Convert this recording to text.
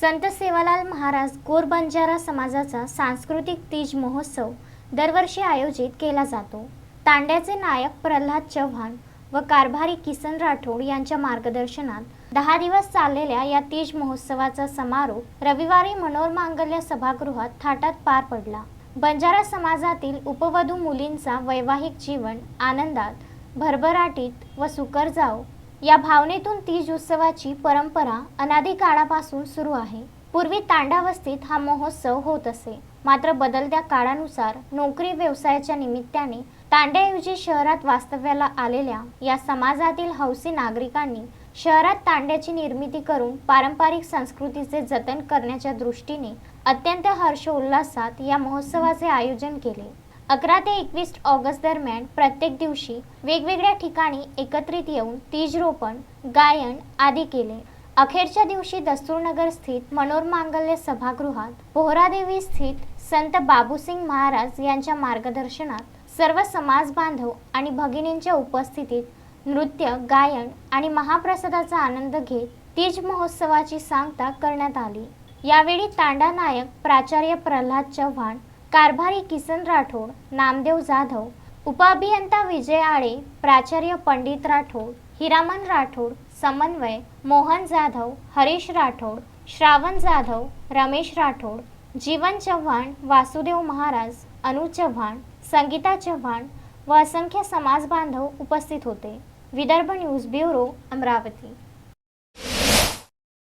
संत सेवालाल महाराज गोर बंजारा समाजाचा सांस्कृतिक तीज महोत्सव दरवर्षी आयोजित केला जातो. तांड्याचे नायक प्रल्हाद चव्हाण व कारभारी किसन राठोड यांच्या मार्गदर्शनात दहा दिवस चाललेल्या या तीज महोत्सवाचा समारोप रविवारी मनोरमांगल्य सभागृहात थाटात पार पडला. बंजारा समाजातील उपवधू मुलींचा वैवाहिक जीवन आनंदात भरभराटीत व सुकर जाव या भावनेतून तीज उत्सवाची परंपरा अनादी काळापासून सुरू आहे. पूर्वी तांडावस्थेत हा महोत्सव होत असे. मात्र बदलत्या काळानुसार नोकरी व्यवसायाच्या निमित्ताने तांड्याऐवजी शहरात वास्तव्याला आलेल्या या समाजातील हौसी नागरिकांनी शहरात तांड्याची निर्मिती करून पारंपरिक संस्कृतीचे जतन करण्याच्या दृष्टीने अत्यंत हर्षोल्लासात या महोत्सवाचे आयोजन केले. अकरा ते एकवीस ऑगस्ट दरम्यान प्रत्येक दिवशी वेगवेगळ्या ठिकाणी एकत्रित येऊन तीजरोपण गायन आदी केले. अखेरच्या दिवशी दस्तूरनगर स्थित मनोरमांगल्य सभागृहात पोहरादेवी स्थित संत बाबूसिंग महाराज यांच्या मार्गदर्शनात सर्व समाज बांधव आणि भगिनींच्या उपस्थितीत नृत्य गायन आणि महाप्रसादाचा आनंद घेत तीज महोत्सवाची सांगता करण्यात आली. यावेळी तांडा नायक प्राचार्य प्रल्हाद चव्हाण कारभारी किसन राठोड नामदेव जाधव उपाभियंता विजय आळे प्राचार्य पंडित राठोड हिरामन राठोड समन्वय मोहन जाधव हरीश राठोड श्रावण जाधव रमेश राठोड जीवन चव्हाण वासुदेव महाराज अनु चव्हाण संगीता चव्हाण व असंख्य समाज बांधव उपस्थित होते. Vidarbha news bureau Amravati.